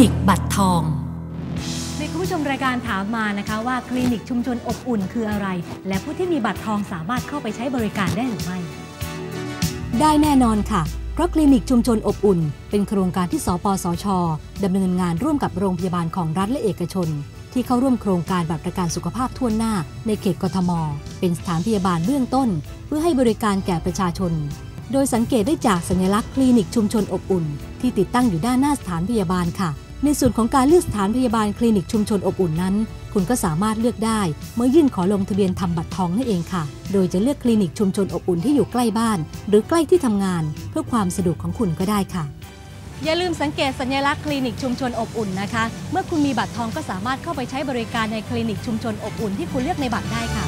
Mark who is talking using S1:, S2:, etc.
S1: นิกบัตรทอง
S2: มีคุณผู้ชมรายการถามมานะคะว่าคลินิกชุมชนอบอุ่นคืออะไร และผู้ที่มีบัตรทองสามารถเข้าไปใช้บริการได้หรือไม่
S3: ได้แน่นอนค่ะ เพราะคลินิกชุมชนอบอุ่น เป็นโครงการที่สปสชดำเนินงานร่วมกับโรงพยาบาลของรัฐและเอกชน ที่เข้าร่วมโครงการบัตรประกันสุขภาพทั่วหน้า ในเขตกทม เป็นสถานพยาบาลเบื้องต้น เพื่อให้บริการแก่ประชาชน โดยสังเกตได้จากสัญลักษณ์คลินิกชุมชนอบอุ่น ที่ติดตั้งอยู่ด้านหน้าสถานพยาบาลค่ะ ในส่วนของการเลือกสถานพยาบาลคลินิกชุมชนอบอุ่นนั้น คุณก็สามารถเลือกได้ เมื่อยื่นขอลงทะเบียนทำบัตรทองนั่นเองค่ะ โดยจะเลือกคลินิกชุมชนอบอุ่นที่อยู่ใกล้บ้าน หรือใกล้ที่ทำงาน เพื่อความสะดวกของคุณก็ได้ค่ะ
S2: อย่าลืมสังเกตสัญลักษณ์คลินิกชุมชนอบอุ่นนะคะ เมื่อคุณมีบัตรทองก็สามารถเข้าไปใช้บริการในคลินิกชุมชนอบอุ่นที่คุณเลือกในบัตรได้ค่ะ